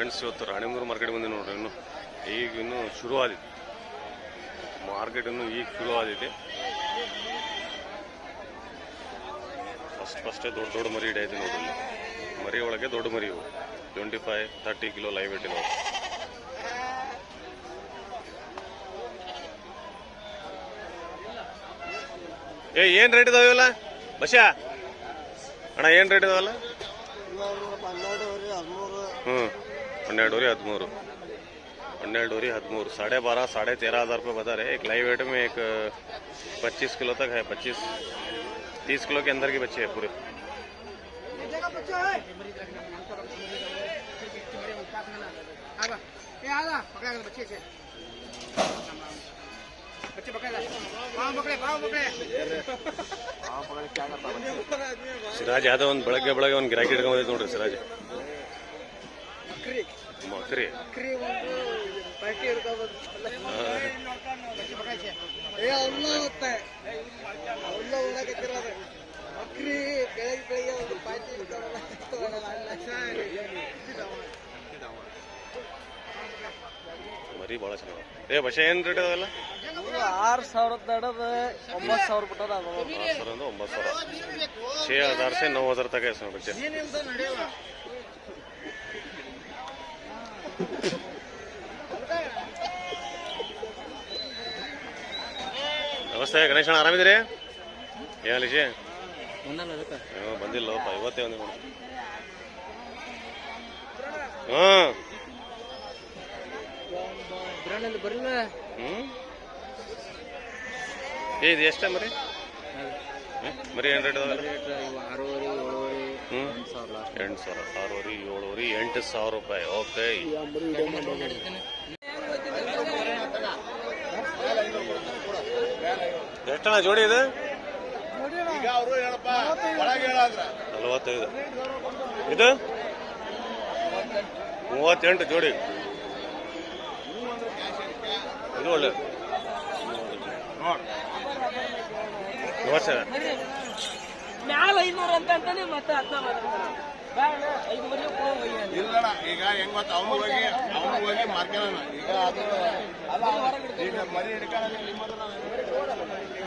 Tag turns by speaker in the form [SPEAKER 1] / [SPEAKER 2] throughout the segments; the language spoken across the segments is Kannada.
[SPEAKER 1] ಫ್ರೆಂಡ್ಸ್ ಇವತ್ತು ರಾಣಿಮೂರು ಮಾರ್ಕೆಟ್ ಬಂದಿ ನೋಡ್ರಿ ಇನ್ನು ಈಗ ಇನ್ನು ಶುರು ಆದಿತ್ತು. ಮಾರ್ಕೆಟ್ ಇನ್ನು ಈಗ ಶುರು ಆದಿದೆ. ಫಸ್ಟ್ ಫಸ್ಟೇ ದೊಡ್ಡ ದೊಡ್ಡ ಮರಿ ಇದೆ ನೋಡ್ರಿ. ಮರಿ ಒಳಗೆ ದೊಡ್ಡ ಮರಿ ಇವು. Twenty five thirty kilo live ಇಟ್ಟಿದ್ದಾವೆ ಏ ಏನ್ ರೇಟ್ ಇದಾವೆ ಇವೆಲ್ಲ? ಬಸ್ಯಾ ಅಣ್ಣ ಏನ್ ರೇಟ್ ಇದಾವಲ್ಲ? ಹ್ಞೂ ಹನ್ನೆರಡುವರೆ ಹದಿಮೂರು हन्नेरडोरी हदमूर साढ़े बारह साढ़े तेरह हज़ार रुपये बता रहे एक लाइव वेट में एक पच्चीस किलो तक है पच्चीस तीस किलो के अंदर की बच्चे है पूरे
[SPEAKER 2] बच्चे पकड़ पाँव पकड़े पाँव पकड़े
[SPEAKER 1] ಸಿರಾಜ್ ಮಕ್ರಿ
[SPEAKER 3] ಮಕ್ರಿ
[SPEAKER 1] ಮರಿ ಭಾಳ ಚೆನ್ನಾಗಿ ಏ ಬಸೆ ಏನು ರೇಟ್ ಅದಲ್ಲ?
[SPEAKER 3] ಆರು ಸಾವಿರದ ನಡದ ಒಂಬತ್ತು ಸಾವಿರ ಬಿಟ್ಟದ
[SPEAKER 1] ಆರು ಸಾವಿರ ಅಂದ್ರೆ ಒಂಬತ್ತು ಸಾವಿರ. ಛೇ ಹಜಾರ್ ಸೆ ನೌ ಹಜಾರ್ ತಗ ಬಚ್ಚೆ ನಮಸ್ತೆ ಗಣೇಶಣ್ಣ ಆರಾಮಿದ್ದೀರಿ? ಏನು ಲಿಶಿ ಹ್ಞೂ ಬಂದಿಲ್ಲಪ್ಪ ಇವತ್ತೇ ಒಂದು ಹ್ಮ್. ಏ ಇದು ಎಷ್ಟ ಮರಿ? ಹ್ಮ್? ಮರಿ ಏನು ರೇಟ್ ಅದಾವಲ್ಲ
[SPEAKER 3] ಆರೂವರೆ ಏಳುವರೆ
[SPEAKER 1] ಹ್ಞೂ
[SPEAKER 3] ಸಾವಿರ ಲಾಸ್ಟ್
[SPEAKER 1] ಎಂಟು ಸಾವಿರ ಆರೂವರೆ, ಏಳುವರೆ ಎಂಟು ಸಾವಿರ ರೂಪಾಯಿ. ಓಕೆ ಎಷ್ಟಣ್ಣ ಜೋಡಿ ಇದು? ನಲವತ್ತೈದು. ಇದು? ಮೂವತ್ತೆಂಟು ಜೋಡಿ. ಇದು ಒಳ್ಳೆ ನಮಸ್ತೆ
[SPEAKER 3] ಮ್ಯಾಲ ಐನೂರು ಅಂತ ಅಂತಾನೆ ಮತ್ತೆ ಮರಿ
[SPEAKER 2] ಇಲ್ಲಣ್ಣ ಈಗ ಹೆಂಗ್ ಗೊತ್ತ? ಅವನು ಹೋಗಿ ಅವನು ಹೋಗಿ ಮಾರ್ಕೆನ ಈಗ ಅದು ಈಗ ಮರಿ ಹಿಡ್ಕೊಳ್ಳೋದು ನಿಮ್ಮ ಹತ್ರ ನಾವು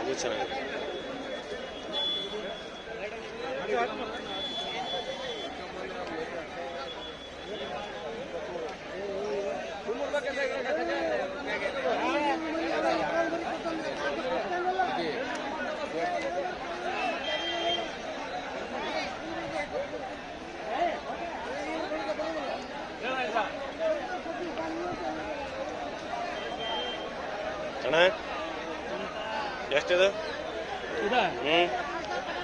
[SPEAKER 1] ಇದು ಚೆನ್ನಾಗಿದೆ ಅಣ್ಣ ಎಷ್ಟಿದೆ
[SPEAKER 3] ಇದ
[SPEAKER 1] ಹ್ಞೂ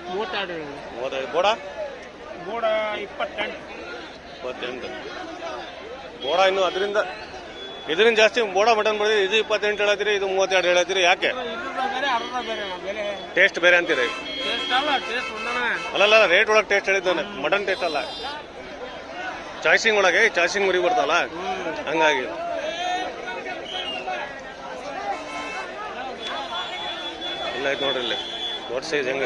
[SPEAKER 3] ಮೂವತ್ತೆರಡು
[SPEAKER 1] ಮೂವತ್ತೈದು ಬೋಡ
[SPEAKER 2] ಗೋಡ ಇಪ್ಪತ್ತೆಂಟು
[SPEAKER 1] ಇಪ್ಪತ್ತೆಂಟು ಇನ್ನು ಇದರಿಂದ ಜಾಸ್ತಿ ಬೋಡ ಮಟನ್ ಬರ್ತೀರಿ ಇದು ಇಪ್ಪತ್ತೆಂಟು ಹೇಳತ್ತೀರಿ, ಇದು ಮೂವತ್ತೆರಡು ಹೇಳತ್ತೀರಿ, ಯಾಕೆ? ಟೇಸ್ಟ್ ಬೇರೆ ಅಂತೀರಿ. ಅಲ್ಲಲ್ಲ ರೇಟ್ ಒಳಗೆ ಟೇಸ್ಟ್ ಹೇಳಿದ್ದು ಮಟನ್ ಟೇಸ್ಟ್ ಅಲ್ಲ. ಚಾಯ್ಸಿಂಗ್ ಒಳಗೆ ಚಾಯ್ಸಿಂಗ್ ಮುರಿ ಬರ್ತಲ್ಲ. ಹಂಗಾಗಿ. ಇಲ್ಲ ಆಯ್ತು ನೋಡ್ರಿ ಇಲ್ಲಿ. ದೊಡ್ಡ ಸೈಜ್ ಹೆಂಗ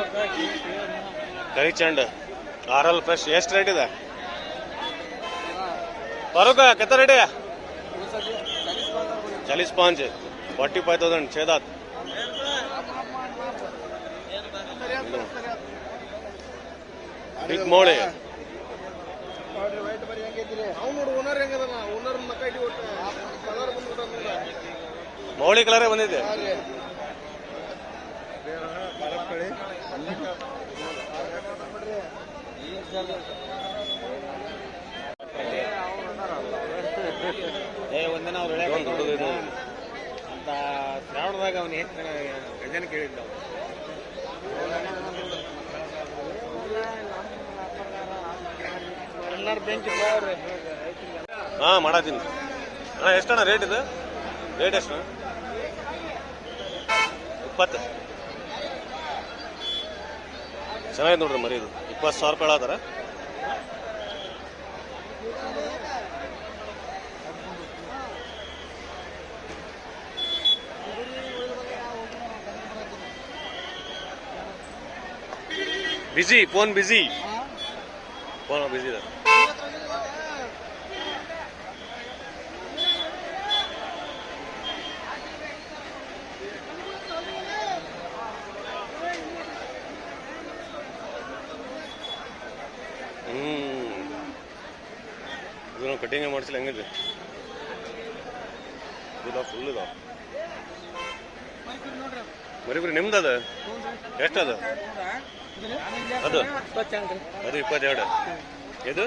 [SPEAKER 1] ಕರಿ ಚಂಡ್ ಆರ್ ಎಲ್ ಫ್ರೆಶ್ ಎಷ್ಟು ರೇಟ್ ಇದೆ? ಫಾರೂಕ್ ಕೆತ್ತ ರೇಟ್ है चालीस पाँच फोर्टी फाइव थाउजेंड छः दात ಬಿಗ್ ಮೋಳೆ
[SPEAKER 2] ನೋಡ್ರಿ ವೈಟ್ ಬರಿ ಒಂದಿನ ಅವ್ರು
[SPEAKER 1] ಇದು.
[SPEAKER 2] ಅಂತ ಶ್ರಾವಣದಾಗ ಅವನು ಹೆಚ್ಚಿನ ಗಜನ ಕೇಳಿದ್ದ ಎಲ್ಲಾರು ಬೆಂಚ್
[SPEAKER 1] ಹಾ ಮಾಡತ್ತೀನಿ ಅಣ್ಣ ಎಷ್ಟಣ್ಣ ರೇಟ್ ಇದು? ರೇಟ್ ಎಷ್ಟು ಇಪ್ಪತ್ತು. ಚೆನ್ನಾಗಿದೆ ನೋಡ್ರಿ ಮರಿ ಇದು. ಇಪ್ಪತ್ತು ಸಾವಿರ ರೂಪಾಯಿ ಹೇಳತ್ತಾರ busy phone busy phone busy ಇದೆ ಹ್ಮ್ ಇದು ಕಟಿಂಗ್ ಮಾಡಿಸಿಲ್ಲ ಹೆಂಗಿದೆ ಇದಾವ ಫುಲ್ ಇದಾವ ಮರಿ ಬರೀ ನಿಮ್ದು ಅದ? ಎಷ್ಟು ಅದ ಅದು ಇಪ್ಪತ್ತೆರಡು. ಇದು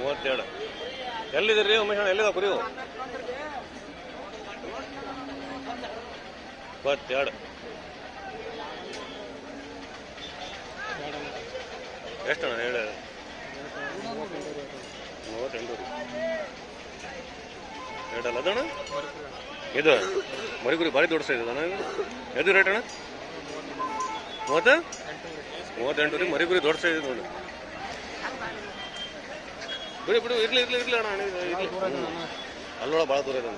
[SPEAKER 1] ಮೂವತ್ತೆರಡು. ಎಲ್ಲಿದ್ದೀರಿ ಉಮೇಶ್ ಅಣ್ಣ ಎಲ್ಲಿದಾವ ಕುರಿವು ಇಪ್ಪತ್ತೆರಡು. ಎಷ್ಟಣ್ಣ, ಹೇಳ? ಮೂವತ್ತೆಂಟು. ರೀ ಎರಡಲ್ಲ ಅದಣ್ಣ? ಇದು ಮರಿಗುರಿ ಭಾರಿ ದೊಡ್ಡ ಸೈಜ್ ಅಣ್ಣ ಇದು? ಎದು ರೇಟ್ ಅಣ್ಣ? ಮೂವತ್ತ? ಮೂವತ್ತೆಂಟು ರೀ ಮರಿಗುರಿ ದೊಡ್ಡ ಸೈಜ್ ನೋಡಿ. ಬಿಡಿ ಬಿಡು ಇರ್ಲಿ ಇರ್ಲಿ ಇರ್ಲಿ ಅಣ್ಣ ಅಲ್ಲೋಳ ಬಹಳ ಅಲ್ಲೊಳ ಭಾಳ ದೂರ ಇದೆ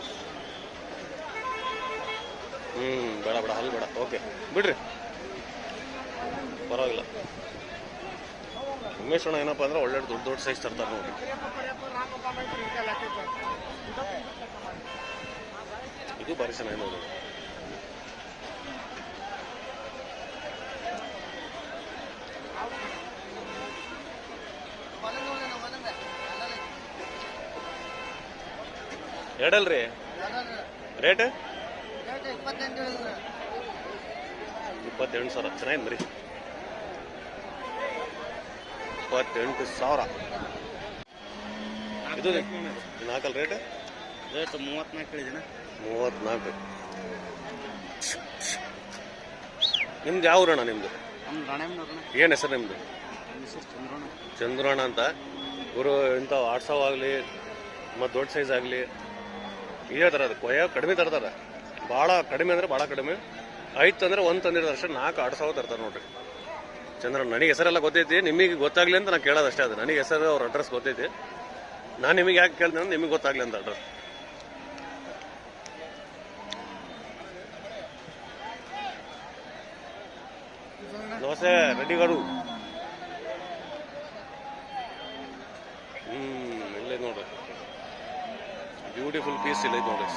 [SPEAKER 1] ಹ್ಞೂ ಬೇಡ ಬೇಡ ಅಲ್ಲಿ ಬೇಡ. ಓಕೆ ಬಿಡ್ರಿ. ಪರವಾಗಿಲ್ಲ. ಉಮೇಶ್ ಅಣ್ಣ ಏನಪ್ಪ ಅಂದ್ರೆ ಒಳ್ಳೆ ದೊಡ್ಡ ದೊಡ್ಡ ಸೈಜ್ ತರ್ತಾರೆ ನೋಡಿ ಇದು ಭಾರಿ ಚೆನ್ನಾಗಿ ನೋಡಿ. ಎರಡಲ್ರಿ? ರೇಟ್?
[SPEAKER 3] ಇಪ್ಪತ್ತೆಂಟು
[SPEAKER 1] ಸಾವಿರ. ಚೆನ್ನಾಗಿ ಮರಿ. ಇಪ್ಪತ್ತೆಂಟು ಸಾವಿರ. ಇದು ನಾಲ್ಕಲ್ ರೇಟ್?
[SPEAKER 3] ರೇಟ್ ಮೂವತ್ನಾಲ್ಕು ಹೇಳಿದಿನ?
[SPEAKER 1] ಮೂವತ್ನಾಲ್ಕು. ನಿಮ್ದು ಯಾವ ಊರಣ್ಣ ನಿಮ್ದು?
[SPEAKER 3] ನಮ್ಮ ರಾಣೆಮ್ಮನವ್ರನ್ನ
[SPEAKER 1] ಏನು ಹೆಸರು ನಿಮ್ದು?
[SPEAKER 3] ಮಿಸ್ಸಸ್ ಚಂದ್ರಣ್ಣ.
[SPEAKER 1] ಚಂದ್ರಣ್ಣ ಅಂತ. ಇವರು ಇಂಥ ಆಡ್ಸವ್ ಆಗಲಿ ಮತ್ತು ದೊಡ್ಡ ಸೈಜ್ ಆಗಲಿ ಇದೇ ತರ ಅದು. ಕೊಯ್ಯ ಕಡಿಮೆ ತರ್ತಾರೆ. ಭಾಳ ಕಡಿಮೆ ಅಂದರೆ ಭಾಳ ಕಡಿಮೆ. ಐದು ಅಂದ್ರೆ ಒಂದು ತಂದಿರೋದು ಅಷ್ಟೇ. ನಾಲ್ಕು ಆಟ್ಸವ್ ತರ್ತಾರೆ ನೋಡ್ರಿ. ಚಂದ್ರಣ್ಣ ನನಗೆ ಹೆಸರೆಲ್ಲ ಗೊತ್ತೈತಿ. ನಿಮಗೆ ಗೊತ್ತಾಗ್ಲಿ ಅಂತ ನಾನು ಕೇಳೋದು ಅಷ್ಟೇ ಅದು. ನನಗೆ ಹೆಸರು ಅವ್ರ ಅಡ್ರೆಸ್ ಗೊತ್ತೈತಿ. ನಾನು ನಿಮಗೆ ಯಾಕೆ ಕೇಳ್ದೆ ಅಂದ್ರೆ ನಿಮಗೆ ಗೊತ್ತಾಗ್ಲಿ ಅಂತ ಅಡ್ರೆಸ್ ದೋಸೆ ರೆಡಿ ಗಾಡು ಹ್ಮ್ ಇಲ್ಲೇ ನೋಡ್ರಿ ಬ್ಯೂಟಿಫುಲ್ ಪೀಸ್ ಇಲ್ಲ ನೋಡ್ರಿ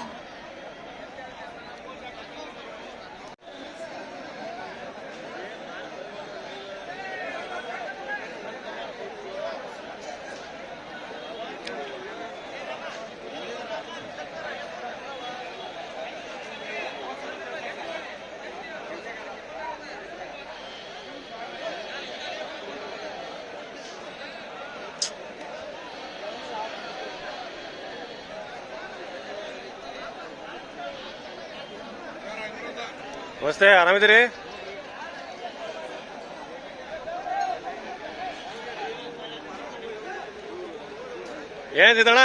[SPEAKER 1] ನಮಸ್ತೆ ಆರಾಮಿದ್ದೀರಿ? ಏನಿದಣ್ಣ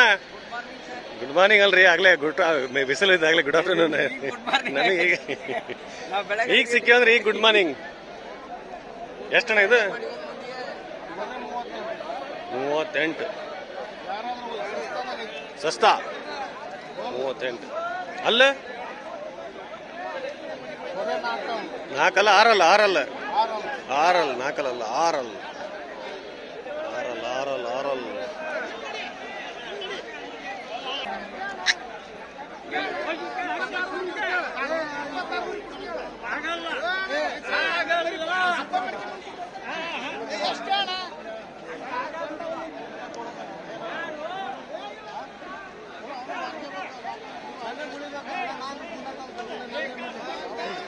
[SPEAKER 1] ಗುಡ್ ಮಾರ್ನಿಂಗ್ ಅಲ್ರಿ ಆಗ್ಲೇ ಗುಡ್ ಬಿಸಿಲು ಇದ್ದಾಗಲೇ ಗುಡ್ ಆಫ್ಟರ್ನೂನ್ ನನಗೆ ಈಗ ಈಗ ಸಿಕ್ಕಿವಂದ್ರೆ ಈಗ ಗುಡ್ ಮಾರ್ನಿಂಗ್ ಎಷ್ಟಣ್ಣ ಇದು? ಮೂವತ್ತೆಂಟು. ಸಸ್ತಾ? ಮೂವತ್ತೆಂಟು. ಅಲ್ಲ? ನಾಲ್ಕಲ್ಲ ಆರಲ್ಲ ಆರಲ್ಲ ಆರಲ್ಲ ನಾಲ್ಕಲ್ಲ ಆರಲ್ಲ ಆರಲ್ಲ ಆರಲ್ಲ ಆರಲ್ಲ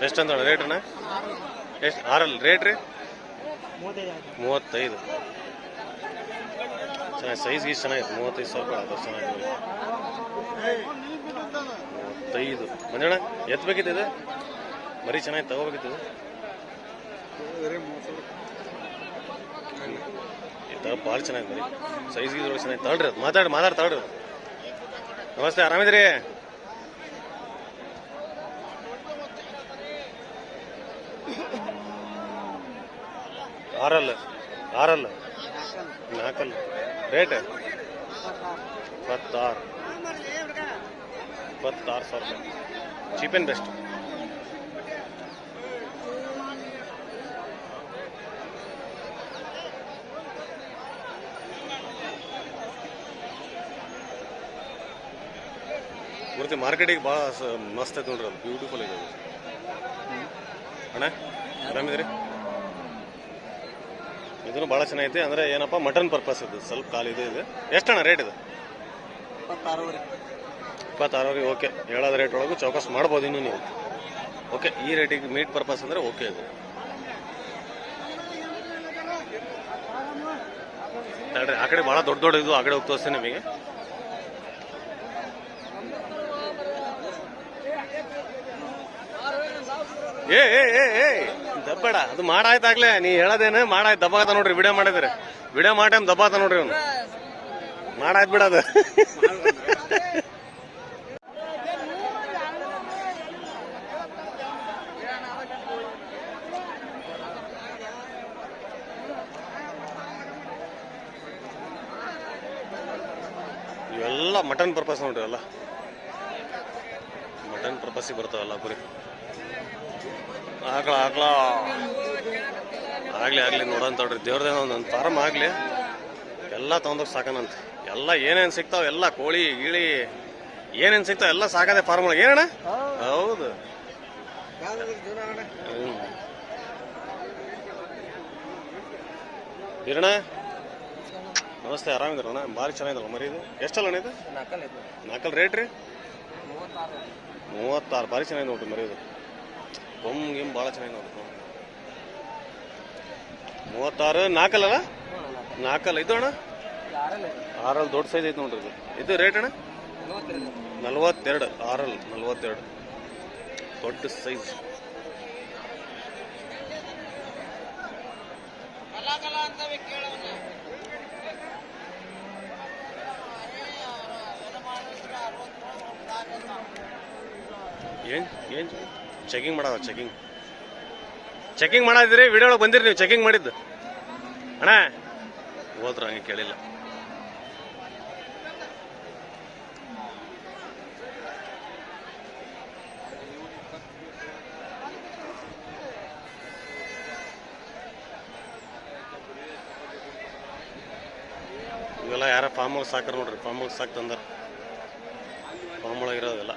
[SPEAKER 1] ಎಷ್ಟಂತ ರೇಟ್ ಅಣ್ಣ? ಎಷ್ಟು, ಆರಲ್ಲಿ ರೇಟ್ ರೀ? ಮೂವತ್ತೈದು. ಚೆನ್ನಾಗಿ ಸೈಜ್ ಗೀಸ್ ಚೆನ್ನಾಗಿತ್ತು ಮೂವತ್ತೈದು ಸಾವಿರ ರೂಪಾಯಿ ಅದು ಚೆನ್ನಾಗಿ ಮೂವತ್ತೈದು. ಮಂಜಣ್ಣ ಎತ್ತಬೇಕಿತ್ತು ಮರಿ ಚೆನ್ನಾಗಿ ತಗೋಬೇಕಿತ್ತು ಭಾಳ ಚೆನ್ನಾಗಿ ಮರಿ ಸೈಜ್ ಗೀಸ್ ಚೆನ್ನಾಗಿ ತಗೊಳ್ರಿ ಅದು. ಮಾತಾಡಿ ಮಾತಾಡಿ ತಗೊಳ್ರಿ. ನಮಸ್ತೆ, ಆರಾಮಿದ್ದೀರಿ? ಆರಲ್ಲ ಆರಲ್ಲ. ನಾಲ್ಕಲ್ಲ. ರೇಟ್ ಇಪ್ಪತ್ತಾರು. ಇಪ್ಪತ್ತಾರು ಸಾವಿರ ಚೀಪ್ ಆ್ಯಂಡ್ ಬೆಸ್ಟ್ ಮಾರ್ಕೆಟಿಗೆ ಭಾಳ ಮಸ್ತ್ ಐತೆ ನೋಡ್ರಿ ಅದು. ಬ್ಯೂಟಿಫುಲ್ ಇದೆ ಅಣ್ಣ ಆರಾಮಿದ್ರಿ ಇದನ್ನು ಭಾಳ ಚೆನ್ನಾಗೈತಿ. ಅಂದರೆ ಏನಪ್ಪ ಮಟನ್ ಪರ್ಪಸ್ ಇದು. ಸ್ವಲ್ಪ ಖಾಲಿ ಇದೆ ಇದೆ. ಎಷ್ಟಣ್ಣ ರೇಟ್ ಇದು?
[SPEAKER 3] ಇಪ್ಪತ್ತಾರೂವರೆ.
[SPEAKER 1] ಇಪ್ಪತ್ತಾರವರೆಗೆ ಓಕೆ. ಹೇಳೋದು ರೇಟ್ ಒಳಗೂ ಚೌಕಸ್ ಮಾಡ್ಬೋದು ಇನ್ನು ನೀವು. ಓಕೆ ಈ ರೇಟಿಗೆ ಮೀಟ್ ಪರ್ಪಸ್ ಅಂದರೆ ಓಕೆ ಇದು. ತಡ್ರಿ ಆ ಕಡೆ ಭಾಳ ದೊಡ್ಡ ದೊಡ್ಡ ಇದು ಆ ಕಡೆ ಹೋಗಿ ತೋರಿಸ್ತೀನಿ ನಿಮಗೆ. ಏ ಏ ಏ ದಬ್ಬಡ. ಅದು ಮಾಡಾಯ್ತಾಗ್ಲೇ. ನೀ ಹೇಳೋದೇನು? ಮಾಡಾಯ್ತು. ದಬ್ಬಾತ ನೋಡ್ರಿ, ವಿಡಿಯೋ ಮಾಡಿದ್ರೆ. ವಿಡಿಯೋ ಮಾಡಿ ದಬ್ಬಾತ ನೋಡ್ರಿ ಅವನು. ಮಾಡಾಯ್ತು ಬಿಡೋದು. ಇವೆಲ್ಲ ಮಟನ್ ಪರ್ಪಸ್ ನೋಡ್ರಿ ಅಲ್ಲ ಮಟನ್ ಪರ್ಪಸ್ಸಿಗೆ ಬರ್ತಾವಲ್ಲ ಕುರಿ ಆಕಳ ಆಕಳ ಆಗ್ಲಿ ಆಗ್ಲಿ ನೋಡೋಣ ತೊಡ್ರಿ. ದೇವ್ರದೇನೋ ಒಂದು ಫಾರಮ್ ಆಗ್ಲಿ. ಎಲ್ಲ ತಗೊಂಡೋಗಿ ಸಾಕನಂತ. ಎಲ್ಲ ಏನೇನು ಸಿಗ್ತಾವೆ? ಎಲ್ಲ ಕೋಳಿ ಗಿಳಿ ಏನೇನು ಸಿಗ್ತಾವೆ? ಎಲ್ಲ ಸಾಕದೆ ಫಾರ್ಮ್ ಒಳಗೆ. ಏನಣ್ಣ? ಹೌದು. ಬೀರಣ್ಣ ನಮಸ್ತೆ ಆರಾಮಿದ್ರಣ್ಣ ಭಾರಿ ಚೆನ್ನಾಗಿದ್ರಲ್ಲ ಮರಿ ಇದು? ಎಷ್ಟಲ್ಲ ಅಣ್ಣ ಇದು. ನಾಲ್ಕಲ್ ರೇಟ್ ರೀ?
[SPEAKER 3] ಮೂವತ್ತಾರು.
[SPEAKER 1] ಮೂವತ್ತಾರು. ಭಾರಿ ಚೆನ್ನಾಗಿದೆ ನೋಡ್ರಿ ಮರಿ ಇದು. ಕೊಮ್ ಗಿಮ್ ಭಾಳ ಚೆನ್ನಾಗಿ ನೋಡ್ರಿ ಮೂವತ್ತಾರು, ನಾಲ್ಕಲ್ಲ ನಾಲ್ಕಲ್ಲ. ಇದು ಅಣ್ಣ? ಆರಲ್ಲಿ ದೊಡ್ಡ ಸೈಜ್ ಐತೆ ನೋಡ್ರಿ ಇದು. ರೇಟ್ ಅಣ್ಣ? ನಲ್ವತ್ತೆರಡು. ಆರಲ್ಲಿ ನಲ್ವತ್ತೆರಡು. ದೊಡ್ಡ ಸೈಜ್ ಏನ್? ಏನ್? ಚೆಕಿಂಗ್ ಮಾಡವ ಚೆಕಿಂಗ್ ಚೆಕಿಂಗ್ ಮಾಡಿದ್ರಿ ವಿಡಿಯೋ ಒಳಗೆ ಬಂದಿರಿ ನೀವು ಚೆಕಿಂಗ್ ಮಾಡಿದ್ದು. ಅಣ್ಣ, ಹೋದ್ರ, ಹಂಗೆ ಕೇಳಿಲ್ಲ. ಇವೆಲ್ಲ ಯಾರ ಫಾರ್ಮ್ ಹೌಸ್ ಸಾಕ್ರ ನೋಡ್ರಿ ಫಾರ್ಮ್ ಹೌಸ್ ಸಾಕ್ ತಂದಾರ ಫಾರ್ಮ್ ಒಳಗೆ ಇರೋದೆಲ್ಲ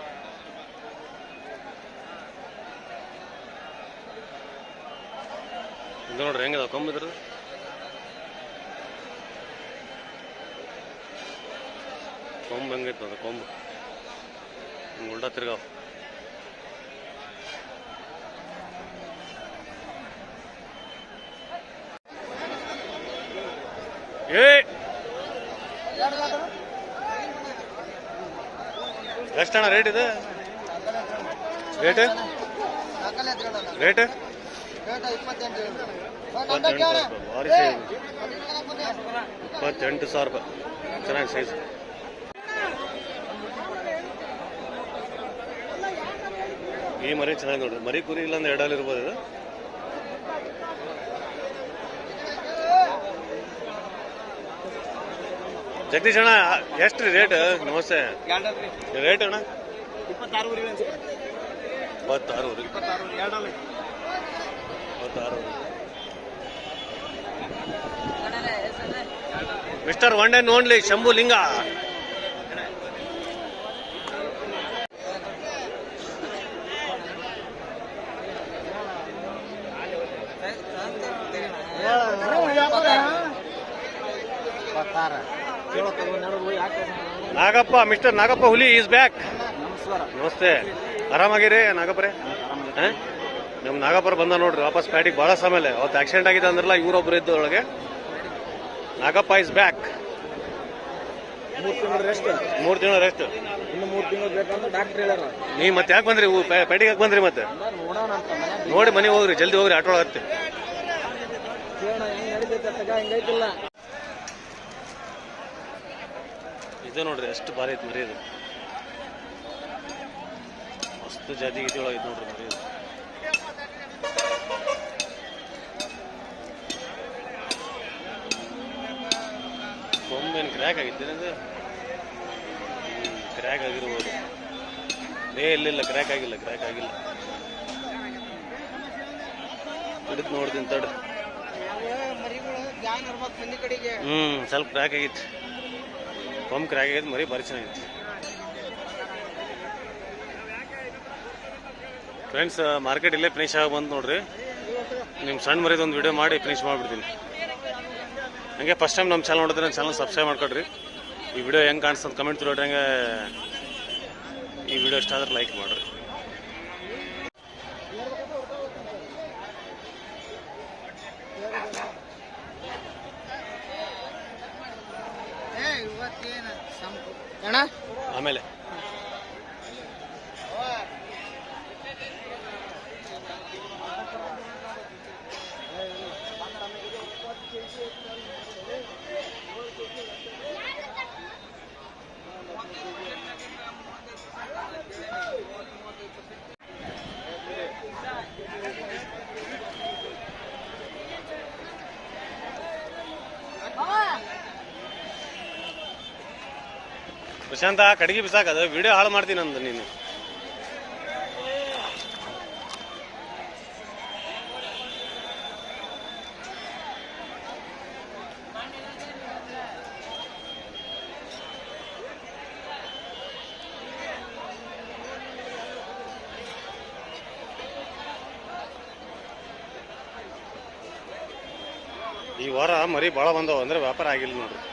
[SPEAKER 1] ಇದು ನೋಡ್ರಿ ಹೆಂಗದ ಕೊಂಬಿದ್ರ ಕೊಂಬ್ ಹೆಂಗೈತೆ ಅದು ಕೊಂಬು. ಹಿಂಗೆ ಉಲ್ಟಾ ತಿರ್ಗಾವ್. ಏ ಎಷ್ಟಣ್ಣ ರೇಟ್ ಇದೆ? ರೇಟ್ ರೇಟ್
[SPEAKER 3] ಇಪ್ಪತ್ತೆಂಟು.
[SPEAKER 1] ಇಪ್ಪತ್ತೆಂಟು ಭಾರಿ ಸೈಜ್ ಇಪ್ಪತ್ತೆಂಟು ಸಾವಿರ ರೂಪಾಯಿ. ಚೆನ್ನಾಗಿ ಸೈಜ್ ಈ ಮರಿ ಚೆನ್ನಾಗಿ ನೋಡ್ರಿ. ಮರಿ ಕುರಿ ಇಲ್ಲ ಅಂದ್ರೆ ಎರಡಲ್ಲಿ ಇರ್ಬೋದು ಇದು. ಜಗದೀಶ್ ಅಣ್ಣ, ಎಷ್ಟು ರೀ ರೇಟ್ ನಮಸ್ತೆ. ರೇಟ್ ಅಣ್ಣ?
[SPEAKER 3] ಇಪ್ಪತ್ತಾರು
[SPEAKER 1] ಇಪ್ಪತ್ತಾರು
[SPEAKER 3] ಇಪ್ಪತ್ತಾರು ಎರಡಲ್ಲ
[SPEAKER 1] ಇಪ್ಪತ್ತಾರು mister one and only Shambhu
[SPEAKER 3] Linga.
[SPEAKER 1] Nagappa, mister Nagappa ಹುಲಿ ಈಸ್ ಬ್ಯಾಕ್. ನಮಸ್ತೆ. ಆರಾಮಾಗಿರಿ ನಾಗಪ್ಪರೇ? ನಮ್ಮ ನಮ್ ನಾಗಪ್ಪರ ಬಂದ ನೋಡ್ರಿ, ವಾಪಸ್ ಪ್ಯಾಟಿಗೆ ಭಾಳ ಸಮಯ ಅವತ್ತು ಆಕ್ಸಿಡೆಂಟ್ ಆಗಿದೆ ಅಂದ್ರಲ್ಲ, ಇವರೊಬ್ರು ಇದ್ದೊಳಗೆ ನಾಗಪ್ಪ ಇಸ್ ಬ್ಯಾಕ್
[SPEAKER 3] ಮೂರು ತಿಂಗಳ ರೆಸ್ಟ್
[SPEAKER 1] ಮೂರು ತಿಂಗಳು ರೆಸ್ಟ್
[SPEAKER 3] ಇನ್ನು ಮೂರು ತಿಂಗಳು ಬೇಕಂದ್ರೆ ಡಾಕ್ಟ್ರ್ ಹೇಳ್ಯಾರ
[SPEAKER 1] ನೀ ಮತ್ತೆ ಯಾಕೆ ಬಂದ್ರಿ? ಪೇಟೆಗೆ ಯಾಕೆ ಬಂದ್ರಿ ಮತ್ತೆ?
[SPEAKER 3] ನೋಡಿ ಅಂತ ಮನೆ.
[SPEAKER 1] ನೋಡಿ ಮನೆಗೆ ಹೋಗ್ರಿ ಜಲ್ದಿ ಹೋಗ್ರಿ ಆಟೋ ಹತ್ತಿ.
[SPEAKER 3] ಕೇಳೋಣ ಹೆಂಗ್ ನಡೀತೈತೆ ಅತ್ತಗ ಹಿಂಗೈತಿಲ್ಲ?
[SPEAKER 1] ಇದು ನೋಡ್ರಿ ಎಷ್ಟು ಭಾರಿ ಐತಿ ಮರಿ ಇದು ಮಸ್ತ್ ಜಾತಿ ಗೀತಿ ಒಳಗೆ ಐತಿ ನೋಡ್ರಿ ಮರಿ ಇದು ಕೊಂಬೇನು ಕ್ರ್ಯಾಕ್ ಆಗಿತ್ತು? ಇದು ಕ್ರ್ಯಾಕ್ ಆಗಿರ್ಬೋದು. ಏ ಇಲ್ಲಿಲ್ಲ ಕ್ರ್ಯಾಕ್ ಆಗಿಲ್ಲ ಕ್ರ್ಯಾಕ್ ಆಗಿಲ್ಲ. ಹಿಡಿದು ನೋಡ್ತೀನಿ
[SPEAKER 3] ತಡ
[SPEAKER 1] ಹ್ಞೂ ಸ್ವಲ್ಪ ಕ್ರ್ಯಾಕ್ ಆಗಿತ್ತು. ಬೊಂಬ್ ಕ್ರ್ಯಾಕ್ ಆಗಿತ್ತು, ಮರಿ ಭಾರಿ ಚೆನ್ನಾಗಿತ್ತು. ಫ್ರೆಂಡ್ಸ್ ಮಾರ್ಕೆಟ್ ಇಲ್ಲೇ ಫಿನಿಶ್ ಆಗಿ ಬಂತು ನೋಡ್ರಿ. ನಿಮ್ಮ ಸಣ್ಣ ಮರಿದೊಂದು ವಿಡಿಯೋ ಮಾಡಿ ಫಿನಿಶ್ ಮಾಡಿಬಿಡ್ತೀನಿ. ಹಂಗೆ ಫಸ್ಟ್ ಟೈಮ್ ನಮ್ಮ ಚಾನಲ್ ನೋಡಿದ್ರೆ ನನ್ನ ಚಾನಲ್ ಸಬ್ಸ್ಕ್ರೈಬ್ ಮಾಡ್ಕೊಡ್ರಿ ಈ ವಿಡಿಯೋ ಹೆಂಗೆ ಕಾಣಿಸ್ತಂತ ಕಮೆಂಟ್ ತಿಳಿದ್ರೆ ಹಂಗೆ ಈ ವಿಡಿಯೋ ಇಷ್ಟ ಆದ್ರೆ ಲೈಕ್ ಮಾಡ್ರಿ. ಆಮೇಲೆ. ಪ್ರಶಾಂತ, ಕಡೆಗೆ ಬಿಸಾಕದ ವಿಡಿಯೋ ಹಾಳು ಮಾಡ್ತೀನಿ ಅಂದ ನೀನು. ಈ ವಾರ ಮರಿ ಭಾಳ ಬಂದವ ಅಂದ್ರೆ ವ್ಯಾಪಾರ ಆಗಿಲ್ಲ ನೋಡ್ರಿ.